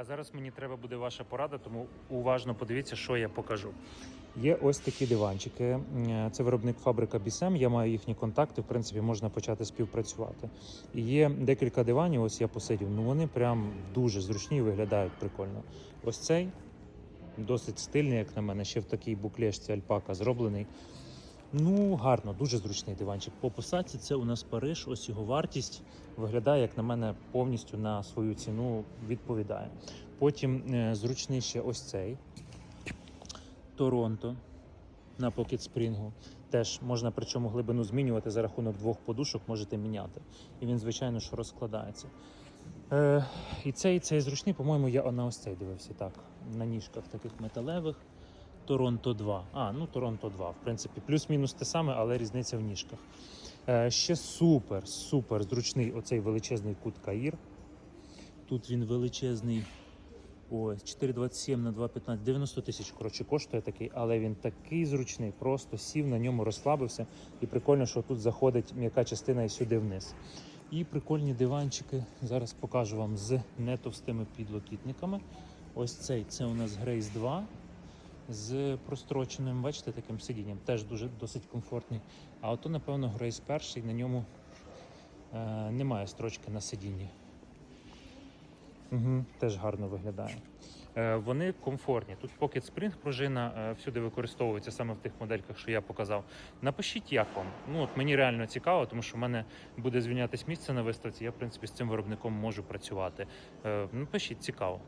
А зараз мені треба буде ваша порада, тому уважно подивіться, що я покажу. Є ось такі диванчики. Це виробник фабрика Бісем. Я маю їхні контакти. В принципі, можна почати співпрацювати. І є декілька диванів. Ось я посидів. Ну вони прям дуже зручні і виглядають прикольно. Ось цей досить стильний, як на мене. Ще в такій буклешці альпака зроблений. Ну, гарно, дуже зручний диванчик. По посадці це у нас Париж, ось його вартість виглядає, як на мене, повністю на свою ціну відповідає. Потім е, зручний ще ось цей Торонто на Pocket Spring. Теж можна причому глибину змінювати за рахунок двох подушок, можете міняти. І він, звичайно, що розкладається. Е, і цей, цей зручний, по-моєму, я на ось цей дивився так. На ніжках таких металевих. Торонто 2. А, ну Торонто 2. В принципі, плюс-мінус те саме, але різниця в ніжках. Е, ще супер, супер зручний оцей величезний кут Каїр. Тут він величезний. Ось, 4,27 на 2,15, 90 тисяч, коротше, коштує такий, але він такий зручний, просто сів на ньому, розслабився. І прикольно, що тут заходить м'яка частина і сюди вниз. І прикольні диванчики. Зараз покажу вам з нетовстими підлокітниками. Ось цей це у нас Grace 2 з простроченим, бачите, таким сидінням. Теж дуже досить комфортний. А ото, напевно, Grace перший, на ньому е, немає строчки на сидінні. Угу, теж гарно виглядає. Е, вони комфортні. Тут Pocket Spring пружина е, всюди використовується саме в тих модельках, що я показав. Напишіть, як вам. Ну от мені реально цікаво, тому що в мене буде звільнятись місце на виставці. Я, в принципі, з цим виробником можу працювати. Е, напишіть, цікаво.